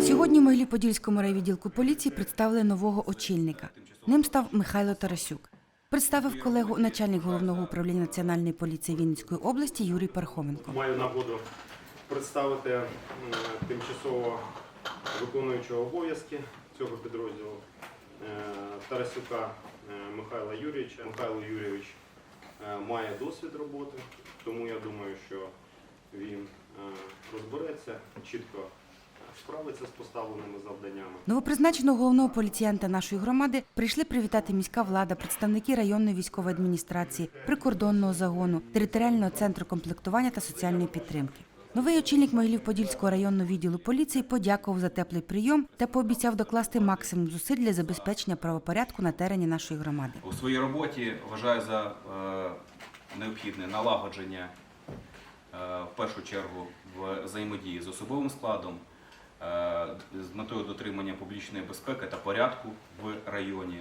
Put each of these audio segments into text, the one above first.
Сьогодні в Могилі-Подільському райвідділку поліції представили нового очільника. Ним став Михайло Тарасюк. Представив колегу начальник головного управління національної поліції Вінницької області Юрій Пархоменко. Маю нагоду представити тимчасово виконуючого обов'язки цього підрозділу е, Тарасюка е, Михайла Юрійовича. Михайло Юрійович е, має досвід роботи, тому я думаю, що він розбереться, чітко справиться з поставленими завданнями. Новопризначеного головного поліціянта нашої громади прийшли привітати міська влада, представники районної військової адміністрації, прикордонного загону, територіального центру комплектування та соціальної підтримки. Новий очільник Могилів-Подільського районного відділу поліції подякував за теплий прийом та пообіцяв докласти максимум зусиль для забезпечення правопорядку на терені нашої громади. У своїй роботі вважаю за е, необхідне налагодження е, в першу чергу в взаємодії з особовим складом з метою дотримання публічної безпеки та порядку в районі,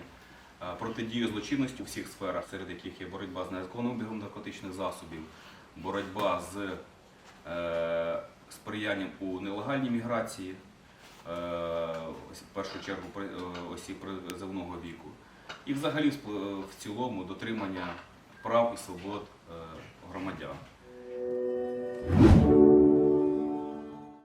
е, протидію злочинності у всіх сферах, серед яких є боротьба з незаконним обігом наркотичних засобів, боротьба з е, сприянням у нелегальній міграції, е, в першу чергу е, осіб призовного віку. І взагалі в цілому дотримання прав і свобод е, громадян.